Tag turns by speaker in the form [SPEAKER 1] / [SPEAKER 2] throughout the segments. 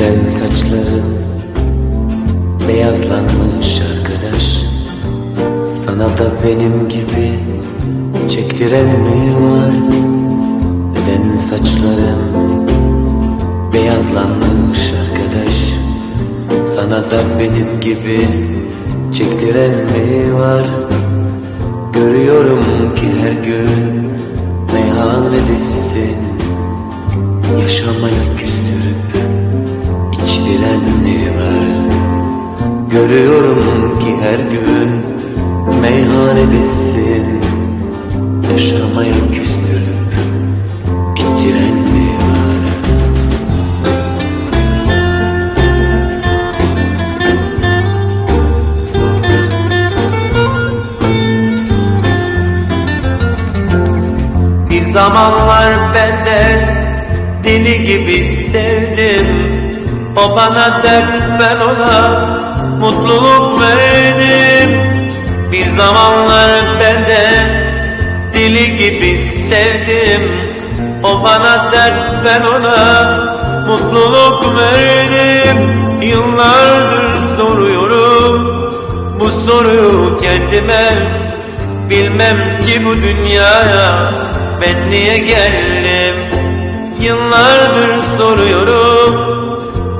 [SPEAKER 1] Neden saçların beyazlanmış arkadaş. Sana da benim gibi çektiren mi var? Neden saçların beyazlanmış arkadaş. Sana da benim gibi çektiren mi var? Görüyorum ki her gün meyhanedesin Yaşamaya küstürüp var? Görüyorum ki her gün meyhanedesin Yaşamaya küstürüp var? Bir zamanlar ben de deli gibi sevdim O bana dert ben ona mutluluk verdim. Bir zamanlar ben de deli gibi sevdim. O bana dert ben ona mutluluk verdim. Yıllardır soruyorum bu soruyu kendime. Bilmem ki bu dünyaya ben niye geldim? Yıllardır soruyorum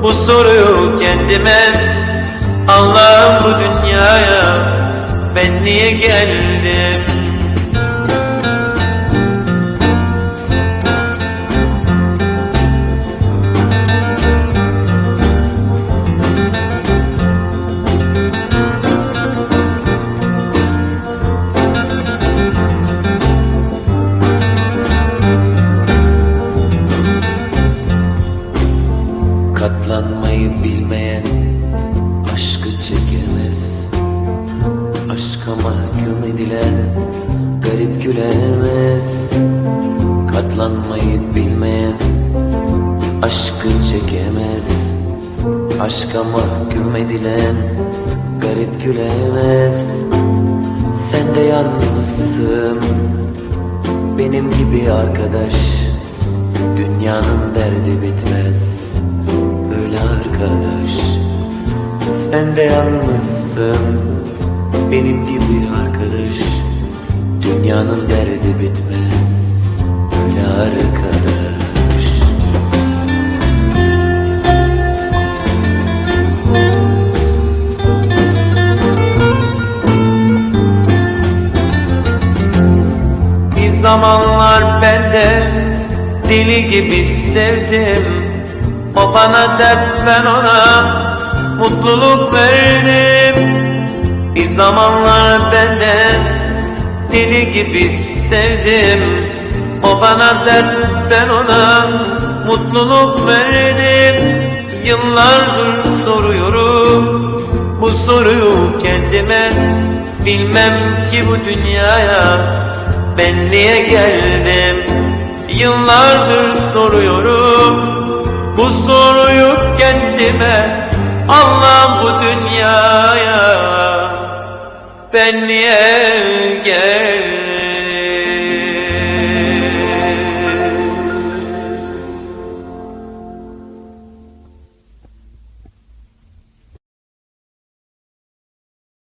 [SPEAKER 1] bu soruyu kendime Allah'ım bu dünyaya ben niye geldim Katlanmayı bilmeyen aşkı çekemez. Aşka mahkum edilen garip gülemez. Katlanmayı bilmeyen aşkı çekemez. Aşka mahkum edilen garip gülemez. Sen de yalnızsın benim gibi arkadaş. Dünyanın derdi bitmez arkadaş. Sen de yalnızsın Benim gibi arkadaş. Dünyanın derdi bitmez Öyle arkadaş. Zamanlar ben de deli gibi sevdim O bana dert ben ona mutluluk verdim Bir zamanlar ben de deli gibi sevdim. O bana dert ben ona mutluluk verdim Yıllardır soruyorum bu soruyu kendime. Bilmem ki bu dünyaya ben niye geldim. Yıllardır soruyorum bu soruyu kendime Allah'ım bu dünyaya. Ben niye